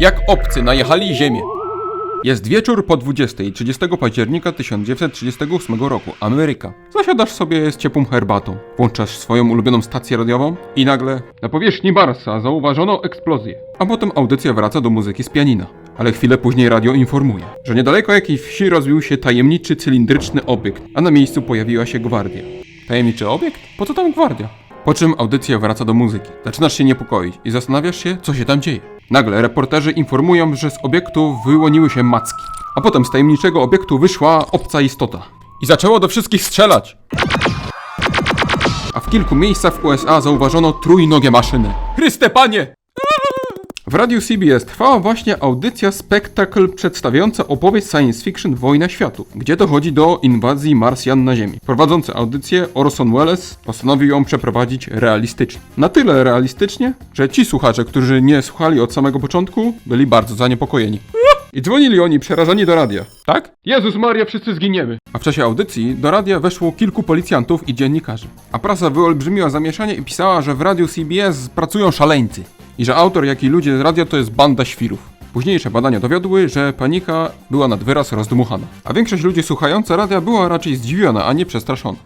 Jak obcy najechali ziemię. Jest wieczór po 20, 30 października 1938 roku. Ameryka. Zasiadasz sobie z ciepłą herbatą, włączasz swoją ulubioną stację radiową i nagle na powierzchni Marsa zauważono eksplozję. A potem audycja wraca do muzyki z pianina. Ale chwilę później radio informuje, że niedaleko jakiejś wsi rozbił się tajemniczy cylindryczny obiekt, a na miejscu pojawiła się gwardia. Tajemniczy obiekt? Po co tam gwardia? Po czym audycja wraca do muzyki. Zaczynasz się niepokoić i zastanawiasz się, co się tam dzieje. Nagle reporterzy informują, że z obiektu wyłoniły się macki. A potem z tajemniczego obiektu wyszła obca istota. I zaczęło do wszystkich strzelać. A w kilku miejscach w USA zauważono trójnogie maszyny. Chryste panie! W radiu CBS trwała właśnie audycja Spectacle przedstawiająca opowieść science fiction Wojna Światów, gdzie dochodzi do inwazji Marsjan na Ziemi. Prowadzący audycję Orson Welles postanowił ją przeprowadzić realistycznie. Na tyle realistycznie, że ci słuchacze, którzy nie słuchali od samego początku, byli bardzo zaniepokojeni. I dzwonili oni przerażeni do radia. Tak? Jezus Maria, wszyscy zginiemy. A w czasie audycji do radia weszło kilku policjantów i dziennikarzy. A prasa wyolbrzymiła zamieszanie i pisała, że w radiu CBS pracują szaleńcy. I że autor, jak i ludzie z radia to jest banda świrów. Późniejsze badania dowiodły, że panika była nad wyraz rozdmuchana. A większość ludzi słuchająca radia była raczej zdziwiona, a nie przestraszona.